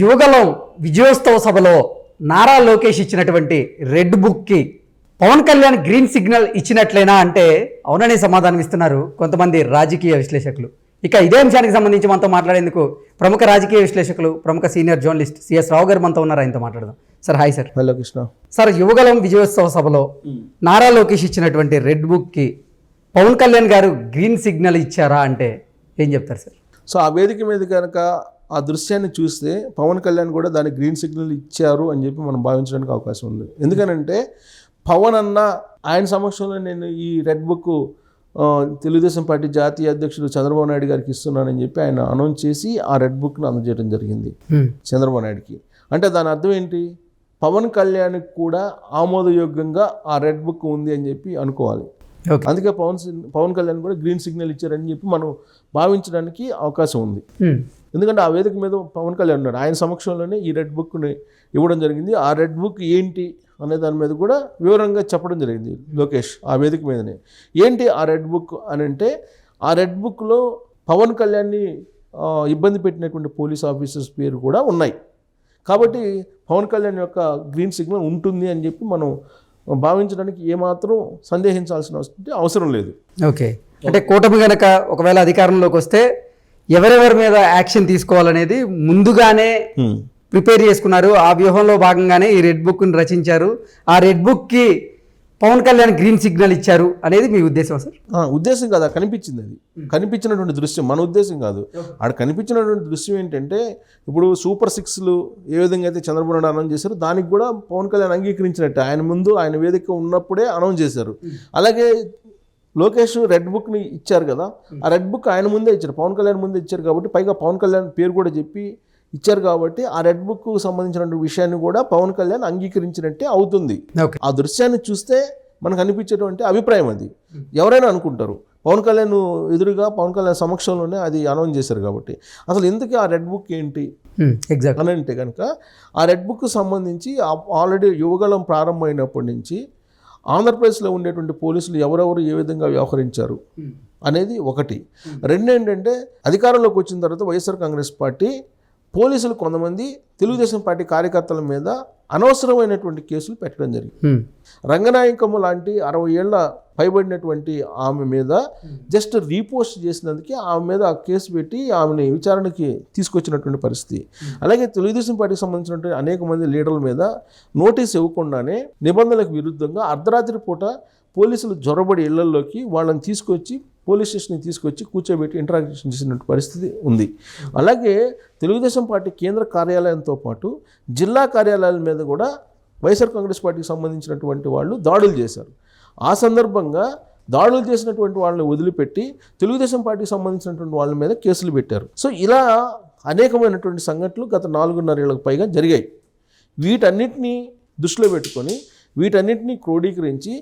యువగలం విజయోత్సవ సభలో నారా లోకేష్ ఇచ్చినటువంటి రెడ్ బుక్కి పవన్ కళ్యాణ్ గ్రీన్ సిగ్నల్ ఇచ్చినట్లేనా అంటే అవుననే సమాధానం ఇస్తున్నారు కొంతమంది రాజకీయ విశ్లేషకులు. ఇక ఇదే అంశానికి సంబంధించి మనతో మాట్లాడేందుకు ప్రముఖ రాజకీయ విశ్లేషకులు ప్రముఖ సీనియర్ జర్నలిస్ట్ సిఎస్ రావు గారు మనతో ఉన్నారు. ఆయనతో మాట్లాడదాం. Sir hi sir. Hello Krishna. Sir Yuvagalam విజయోత్సవ సభలో నారా లోకేష్ ఇచ్చినటువంటి రెడ్ బుక్కి పవన్ కళ్యాణ్ గారు గ్రీన్ సిగ్నల్ ఇచ్చారా అంటే ఏం చెప్తారు సార్? సో ఆ వేదిక మీద కనుక ఆ దృశ్యాన్ని చూస్తే పవన్ కళ్యాణ్ కూడా దాని గ్రీన్ సిగ్నల్ ఇచ్చారు అని చెప్పి మనం భావించడానికి అవకాశం ఉంది. ఎందుకనంటే పవన్ అన్న ఆయన సమక్షంలో నేను ఈ రెడ్ బుక్ తెలుగుదేశం పార్టీ జాతీయ అధ్యక్షుడు చంద్రబాబు నాయుడు గారికి ఇస్తున్నానని చెప్పి ఆయన అనౌన్స్ చేసి ఆ రెడ్ బుక్ను అందజేయడం జరిగింది చంద్రబాబు నాయుడుకి. అంటే దాని అర్థం ఏంటి? పవన్ కళ్యాణ్కి కూడా ఆమోదయోగ్యంగా ఆ రెడ్ బుక్ ఉంది అని చెప్పి అనుకోవాలి. అందుకే పవన్ పవన్ కళ్యాణ్ కూడా గ్రీన్ సిగ్నల్ ఇచ్చారని చెప్పి మనం భావించడానికి అవకాశం ఉంది. ఎందుకంటే ఆ వేదిక మీద పవన్ కళ్యాణ్ ఉన్నారు. ఆయన సమక్షంలోనే ఈ రెడ్ బుక్ని ఇవ్వడం జరిగింది. ఆ రెడ్ బుక్ ఏంటి అనే దాని మీద కూడా వివరంగా చెప్పడం జరిగింది లోకేష్ ఆ వేదిక మీదనే. ఏంటి ఆ రెడ్ బుక్ అని అంటే ఆ రెడ్ బుక్లో పవన్ కళ్యాణ్ని ఇబ్బంది పెట్టినటువంటి పోలీస్ ఆఫీసర్స్ పేరు కూడా ఉన్నాయి. కాబట్టి పవన్ కళ్యాణ్ యొక్క గ్రీన్ సిగ్నల్ ఉంటుంది అని చెప్పి మనం భావించడానికి ఏమాత్రం సందేహించాల్సిన అవసరం- లేదు. ఓకే. అంటే కూటమి గనక ఒకవేళ అధికారంలోకి వస్తే ఎవరెవరి మీద యాక్షన్ తీసుకోవాలనేది ముందుగానే ప్రిపేర్ చేసుకున్నారు. ఆ వ్యూహంలో భాగంగానే ఈ రెడ్ బుక్ని రచించారు. ఆ రెడ్ బుక్కి పవన్ కళ్యాణ్ గ్రీన్ సిగ్నల్ ఇచ్చారు అనేది మీ ఉద్దేశం సార్? ఉద్దేశం కాదు కనిపించింది అది. కనిపించినటువంటి దృశ్యం మన ఉద్దేశం కాదు. ఆడ కనిపించినటువంటి దృశ్యం ఏంటంటే ఇప్పుడు సూపర్ సిక్స్లు ఏ విధంగా అయితే చంద్రబాబు నాయుడు అనౌన్స్ చేశారు దానికి కూడా పవన్ కళ్యాణ్ అంగీకరించినట్టు. ఆయన ముందు ఆయన వేదిక ఉన్నప్పుడే అనౌన్స్ చేశారు. అలాగే లోకేష్ రెడ్ బుక్ని ఇచ్చారు కదా ఆ రెడ్ బుక్ ఆయన ముందే ఇచ్చారు పవన్ కళ్యాణ్ ముందే ఇచ్చారు కాబట్టి పైగా పవన్ కళ్యాణ్ పేరు కూడా చెప్పి ఇచ్చారు కాబట్టి ఆ రెడ్ బుక్ సంబంధించినటువంటి విషయాన్ని కూడా పవన్ కళ్యాణ్ అంగీకరించినట్టే అవుతుంది. ఆ దృశ్యాన్ని చూస్తే మనకు అనిపించేటువంటి అభిప్రాయం అది. ఎవరైనా అనుకుంటారు పవన్ కళ్యాణ్ ఎదురుగా పవన్ కళ్యాణ్ సమక్షంలోనే అది అనౌన్స్ చేశారు కాబట్టి. అసలు ఎందుకు ఆ రెడ్ బుక్ ఏంటి? ఎగ్జాక్ట్ అని అంటే కనుక ఆ రెడ్ బుక్ సంబంధించి ఆల్రెడీ యువగలం ప్రారంభమైనప్పటి నుంచి ఆంధ్రప్రదేశ్లో ఉండేటువంటి పోలీసులు ఎవరెవరు ఏ విధంగా వ్యవహరించారు అనేది ఒకటి. రెండు ఏంటంటే అధికారంలోకి వచ్చిన తర్వాత వైఎస్ఆర్ కాంగ్రెస్ పార్టీ పోలీసులు కొంతమంది తెలుగుదేశం పార్టీ కార్యకర్తల మీద అనవసరమైనటువంటి కేసులు పెట్టడం జరిగింది. రంగనాయకమ్మ లాంటి అరవై ఏళ్ళ పైబడినటువంటి ఆమె మీద జస్ట్ రీపోస్ట్ చేసినందుకే ఆమె మీద ఆ కేసు పెట్టి ఆమెని విచారణకి తీసుకొచ్చినటువంటి పరిస్థితి. అలాగే తెలుగుదేశం పార్టీకి సంబంధించినటువంటి అనేక మంది లీడర్ల మీద నోటీస్ ఇవ్వకుండానే నిబంధనలకు విరుద్ధంగా అర్ధరాత్రి పూట పోలీసులు జొరబడి ఇళ్ళలోకి వాళ్ళని తీసుకొచ్చి పోలీస్ స్టేషన్కి తీసుకొచ్చి కూర్చోబెట్టి ఇంటరాక్షన్ చేసినటువంటి పరిస్థితి ఉంది. అలాగే తెలుగుదేశం పార్టీ కేంద్ర కార్యాలయంతో పాటు జిల్లా కార్యాలయాల మీద కూడా వైఎస్ఆర్ కాంగ్రెస్ పార్టీకి సంబంధించినటువంటి వాళ్ళు దాడులు చేశారు. ఆ సందర్భంగా దాడులు చేసినటువంటి వాళ్ళని వదిలిపెట్టి తెలుగుదేశం పార్టీకి సంబంధించినటువంటి వాళ్ళ మీద కేసులు పెట్టారు. సో ఇలా అనేకమైనటువంటి సంఘటనలు గత నాలుగున్నర ఏళ్ళకు పైగా జరిగాయి. వీటన్నిటినీ దృష్టిలో పెట్టుకొని వీటన్నిటినీ క్రోడీకరించి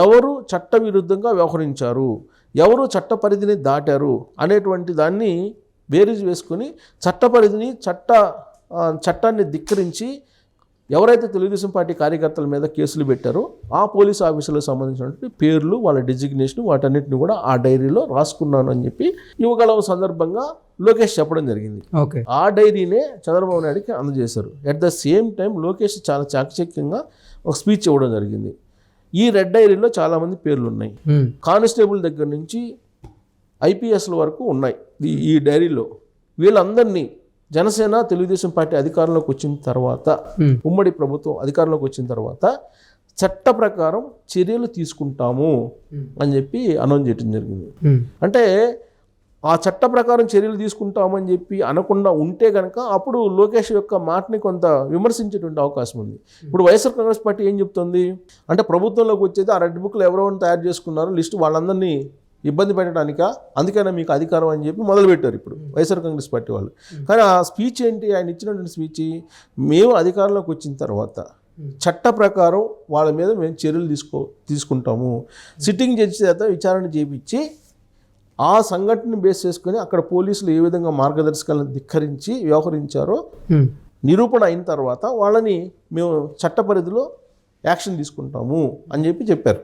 ఎవరు చట్టవిరుద్ధంగా వ్యవహరించారు ఎవరు చట్ట పరిధిని దాటారు అనేటువంటి దాన్ని బేరీజ్ వేసుకొని చట్ట పరిధిని చట్ట చట్టాన్ని ధిక్కరించి ఎవరైతే తెలుగుదేశం పార్టీ కార్యకర్తల మీద కేసులు పెట్టారో ఆ పోలీస్ ఆఫీసులకు సంబంధించినటువంటి పేర్లు వాళ్ళ డిజిగ్నేషన్ వాటన్నిటిని కూడా ఆ డైరీలో రాసుకున్నాను అని చెప్పి యువగలవ సందర్భంగా లోకేష్ చెప్పడం జరిగింది. ఓకే. ఆ డైరీనే చంద్రబాబు నాయుడుకి అందజేశారు. At the same time Lokesh చాలా చాకచక్యంగా ఒక స్పీచ్ ఇవ్వడం జరిగింది. ఈ రెడ్ డైరీలో చాలామంది పేర్లు ఉన్నాయి. కానిస్టేబుల్ దగ్గర నుంచి ఐపీఎస్ల వరకు ఉన్నాయి. ఈ డైరీలో వీళ్ళందరినీ జనసేన తెలుగుదేశం పార్టీ అధికారంలోకి వచ్చిన తర్వాత ఉమ్మడి ప్రభుత్వం అధికారంలోకి వచ్చిన తర్వాత చట్ట ప్రకారం చర్యలు తీసుకుంటాము అని చెప్పి అనౌన్స్ చేయడం జరిగింది. అంటే ఆ చట్ట ప్రకారం చర్యలు తీసుకుంటామని చెప్పి అనకుండా ఉంటే కనుక అప్పుడు లోకేష్ యొక్క మాటని కొంత విమర్శించేటువంటి అవకాశం ఉంది. ఇప్పుడు వైఎస్ఆర్ కాంగ్రెస్ పార్టీ ఏం చెప్తుంది? అంటే ప్రభుత్వంలోకి వచ్చేది ఆ రెడ్ బుక్లు ఎవరెవరిని తయారు చేసుకున్నారో లిస్టు వాళ్ళందరినీ ఇబ్బంది పెట్టడానికా? అందుకైనా మీకు అధికారం అని చెప్పి మొదలుపెట్టారు ఇప్పుడు వైఎస్ఆర్ కాంగ్రెస్ పార్టీ వాళ్ళు. కానీ ఆ స్పీచ్ ఏంటి? ఆయన ఇచ్చినటువంటి స్పీచ్ మేము అధికారంలోకి వచ్చిన తర్వాత చట్ట ప్రకారం వాళ్ళ మీద మేము చర్యలు తీసుకో తీసుకుంటాము. సిట్టింగ్ జడ్జి చేత విచారణ చేపించి ఆ సంఘటనని బేస్ చేసుకొని అక్కడ పోలీసులు ఏ విధంగా మార్గదర్శకాలను ధిక్కరించి వ్యవహరించారో నిరూపణ అయిన తర్వాత వాళ్ళని మేము చట్ట పరిధిలో యాక్షన్ తీసుకుంటాము అని చెప్పి చెప్పారు.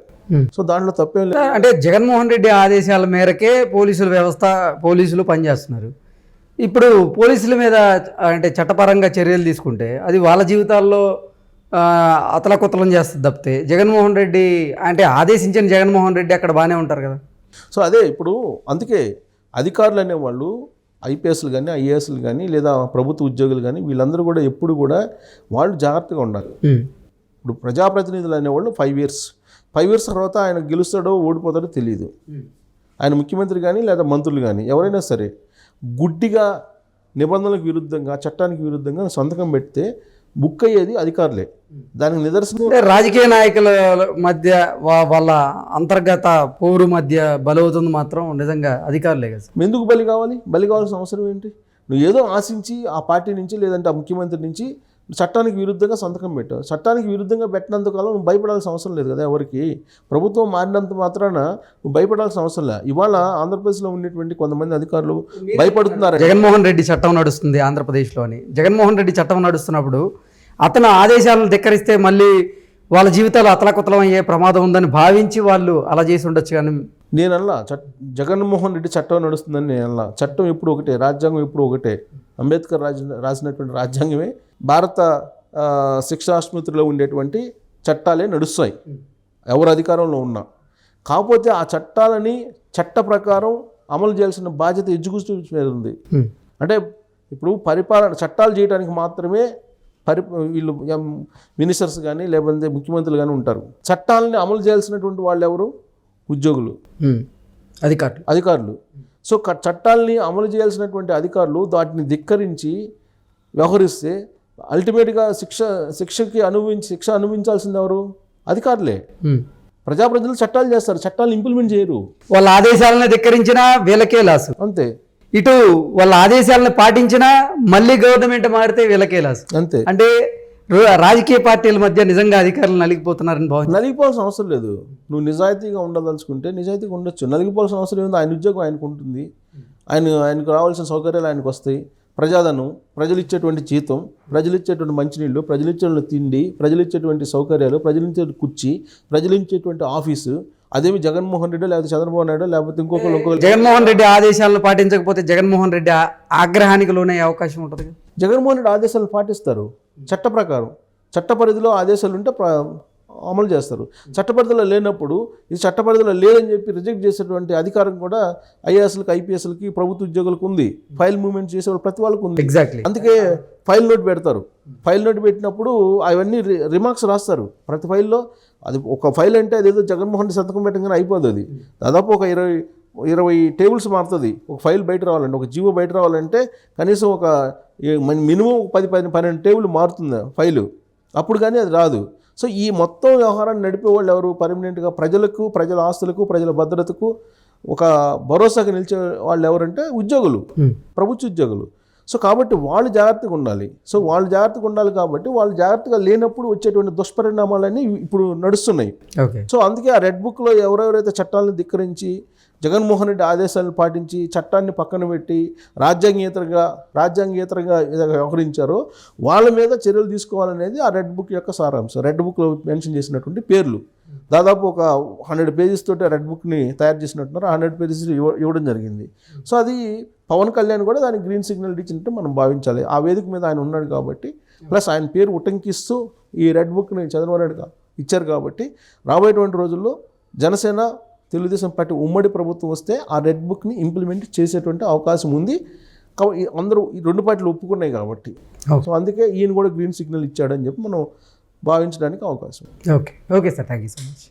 సో దాంట్లో తప్పేం లేదు. అంటే జగన్మోహన్ రెడ్డి ఆదేశాల మేరకే పోలీసుల వ్యవస్థ పోలీసులు పనిచేస్తున్నారు. ఇప్పుడు పోలీసుల మీద అంటే చట్టపరంగా చర్యలు తీసుకుంటే అది వాళ్ళ జీవితాల్లో అతలకుతలం చేస్తుంది తప్పితే జగన్మోహన్ రెడ్డి అంటే ఆదేశించిన జగన్మోహన్ రెడ్డి అక్కడ బాగానే ఉంటారు కదా. సో అదే ఇప్పుడు అందుకే అధికారులు అనేవాళ్ళు ఐపీఎస్లు కానీ ఐఏఎస్లు కానీ లేదా ప్రభుత్వ ఉద్యోగులు కానీ వీళ్ళందరూ కూడా ఎప్పుడు కూడా వాళ్ళు జాగ్రత్తగా ఉండాలి. ఇప్పుడు ప్రజాప్రతినిధులు అనేవాళ్ళు ఫైవ్ ఇయర్స్ ఫైవ్ ఇయర్స్ తర్వాత ఆయన గెలుస్తాడో ఓడిపోతాడో తెలియదు ఆయన ముఖ్యమంత్రి కానీ లేదా మంత్రులు కానీ ఎవరైనా సరే గుడ్డిగా నిబంధనలకు విరుద్ధంగా చట్టానికి విరుద్ధంగా సంతకం పెడితే బుక్ అయ్యేది అధికారులే. దానికి నిదర్శనం అంటే రాజకీయ నాయకుల మధ్య వా- వాళ్ళ అంతర్గత పోరు మధ్య బలవుతుంది మాత్రం నిజంగా అధికారులే కదా. ఎందుకు బలి కావాలి? బలి కావాల్సిన అవసరం ఏంటి? నువ్వు ఏదో ఆశించి ఆ పార్టీ నుంచి లేదంటే ఆ ముఖ్యమంత్రి నుంచి చట్టానికి విరుద్ధంగా సంతకం పెట్టావు చట్టానికి విరుద్ధంగా పెట్టినంత కాలం నువ్వు భయపడాల్సిన అవసరం లేదు కదా ఎవరికి? ప్రభుత్వం మారినంత మాత్రాన నువ్వు భయపడాల్సిన అవసరం లేదు ఇవాళ ఆంధ్రప్రదేశ్లో ఉండేటువంటి కొంతమంది అధికారులు భయపడుతున్నారు. జగన్మోహన్ రెడ్డి చట్టం నడుస్తుంది ఆంధ్రప్రదేశ్లో అని జగన్మోహన్ రెడ్డి చట్టం నడుస్తున్నప్పుడు అతను ఆదేశాలను ధిక్కరిస్తే మళ్ళీ వాళ్ళ జీవితాలు అతలకుతలం అయ్యే ప్రమాదం ఉందని భావించి వాళ్ళు అలా చేసి ఉండొచ్చు కానీ నేను అలా చట్ జగన్మోహన్ రెడ్డి చట్టం నడుస్తుందని నేను అలా చట్టం ఎప్పుడు ఒకటే రాజ్యాంగం ఎప్పుడు ఒకటే. అంబేద్కర్ రాజ రాసినటువంటి రాజ్యాంగమే భారత శిక్షాస్మృతిలో ఉండేటువంటి చట్టాలే నడుస్తాయి. ఎవరు అధికారంలో ఉన్నా. కాకపోతే ఆ చట్టాలని చట్ట ప్రకారం అమలు చేయాల్సిన బాధ్యత ఎగ్జిక్యూటివ్ మీద ఉంది. అంటే ఇప్పుడు పరిపాలన చట్టాలు చేయడానికి మాత్రమే పరి వీళ్ళు మినిస్టర్స్ కానీ లేకపోతే ముఖ్యమంత్రులు కానీ ఉంటారు. చట్టాలని అమలు చేయాల్సినటువంటి వాళ్ళు ఎవరు? ఉద్యోగులు. అధికారులు. అధికారులు. సో చట్టాలని అమలు చేయాల్సినటువంటి అధికారులు వాటిని ధిక్కరించి వ్యవహరిస్తే అల్టిమేట్గా శిక్ష శిక్షకి అనుభవించి శిక్ష అనుభవించాల్సింది ఎవరు? అధికారులే. ప్రజాప్రతినిధులు చట్టాలు చేస్తారు. చట్టాలను ఇంప్లిమెంట్ చేయరు. వాళ్ళ ఆదేశాలను ధిక్కరించినా వీళ్ళకే లాసు. అంతే. ఇటు వాళ్ళ ఆదేశాలను పాటించినా మళ్ళీ గవర్నమెంట్ మారితే వీళ్ళకే లాసు. అంతే. అంటే రాజకీయ పార్టీల మధ్య నిజంగా అధికారులు నలిగిపోతున్నారని భావించారు నలిగిపోవాల్సిన అవసరం లేదు. నువ్వు నిజాయితీగా ఉండదలుచుకుంటే నిజాయితీగా ఉండొచ్చు. నలిగిపోవాల్సిన అవసరం ఏంది ఆయన ఉద్యోగం ఆయనకు ఉంటుంది. ఆయన ఆయనకు రావాల్సిన సౌకర్యాలు ఆయనకు వస్తాయి. ప్రజాధనం ప్రజలు ఇచ్చేటువంటి జీతం ప్రజలు ఇచ్చేటువంటి మంచినీళ్ళు ప్రజలు ఇచ్చేటువంటి తిండి ప్రజలు ఇచ్చేటువంటి సౌకర్యాలు ప్రజలు ఇచ్చేటువంటి కుర్చీ ప్రజలు ఇచ్చేటువంటి ఆఫీసు అదేమి జగన్మోహన్ రెడ్డి లేకపోతే చంద్రబాబు నాయుడు లేకపోతే ఇంకొకరు ఇంకొకరు జగన్మోహన్ రెడ్డి ఆదేశాలను పాటించకపోతే జగన్మోహన్ రెడ్డి ఆగ్రహానికి లోనే అవకాశం ఉంటుంది. జగన్మోహన్ రెడ్డి ఆదేశాలు పాటిస్తారు. చట్ట ప్రకారం. చట్ట పరిధిలో ఆదేశాలు ఉంటే అమలు చేస్తారు. చట్ట పరిధిలో లేనప్పుడు ఇది చట్ట పరిధిలో లేదని చెప్పి రిజెక్ట్ చేసేటువంటి అధికారం కూడా ఐఏఎస్లకి ఐపీఎస్లకి ప్రభుత్వ ఉద్యోగులకు ఉంది. ఫైల్ మూవ్మెంట్ చేసే ప్రతి వాళ్ళకు ఉంది. ఎగ్జాక్ట్లీ అందుకే ఫైల్ నోట్ పెడతారు. ఫైల్ నోట్ పెట్టినప్పుడు అవన్నీ రి- రిమార్క్స్ రాస్తారు. ప్రతి ఫైల్లో అది ఒక ఫైల్ అంటే అదేదో జగన్మోహన్ రెడ్డి సంతకం పెట్టగానే అయిపోతుంది అది. దాదాపు ఒక ఇరవై ఇరవై టేబుల్స్ మారుతుంది. ఒక ఫైల్ బయట రావాలంటే ఒక జీవో బయట రావాలంటే కనీసం ఒక మినిమం పది పది పన్నెండు టేబుల్ మారుతుంది ఫైలు. అప్పుడు కానీ అది రాదు. సో ఈ మొత్తం వ్యవహారాన్ని నడిపే వాళ్ళు ఎవరు? పర్మనెంట్గా ప్రజలకు ప్రజల ఆస్తులకు ప్రజల భద్రతకు ఒక భరోసాగా నిలిచే వాళ్ళు ఎవరంటే ఉద్యోగులు. ప్రభుత్వ ఉద్యోగులు. సో కాబట్టి వాళ్ళు జాగ్రత్తగా ఉండాలి. సో వాళ్ళు జాగ్రత్తగా ఉండాలి కాబట్టి వాళ్ళు జాగ్రత్తగా లేనప్పుడు వచ్చేటువంటి దుష్పరిణామాలన్నీ ఇప్పుడు నడుస్తున్నాయి. సో అందుకే ఆ రెడ్ బుక్లో ఎవరెవరైతే చట్టాలను ధిక్కరించి జగన్మోహన్ రెడ్డి ఆదేశాలను పాటించి చట్టాన్ని పక్కన పెట్టి రాజ్యాంగేతరంగా రాజ్యాంగేతరంగా వ్యవహరించారో వాళ్ళ మీద చర్యలు తీసుకోవాలనేది ఆ రెడ్ బుక్ యొక్క సారాంశం. రెడ్ బుక్లో మెన్షన్ చేసినటువంటి పేర్లు. దాదాపు ఒక హండ్రెడ్ పేజెస్ తోటి రెడ్ బుక్ని తయారు చేసినట్టున్నారు. హండ్రెడ్ పేజెస్ ఇవ్వడం జరిగింది. సో అది పవన్ కళ్యాణ్ కూడా దానికి గ్రీన్ సిగ్నల్ ఇచ్చినట్టు మనం భావించాలి. ఆ వేదిక మీద ఆయన ఉన్నాడు కాబట్టి ప్లస్ ఆయన పేరు ఉటంకిస్తూ ఈ రెడ్ బుక్ని చంద్రబాబు నాయుడు ఇచ్చారు కాబట్టి రాబోయేటువంటి రోజుల్లో జనసేన తెలుగుదేశం పార్టీ ఉమ్మడి ప్రభుత్వం వస్తే ఆ రెడ్ బుక్ని ఇంప్లిమెంట్ చేసేటువంటి అవకాశం ఉంది. అందరూ ఈ రెండు పార్టీలు ఒప్పుకున్నాయి కాబట్టి. సో అందుకే ఈయన కూడా గ్రీన్ సిగ్నల్ ఇచ్చాడని చెప్పి మనం భావించడానికి అవకాశం okay. Okay sir. Thank you so much.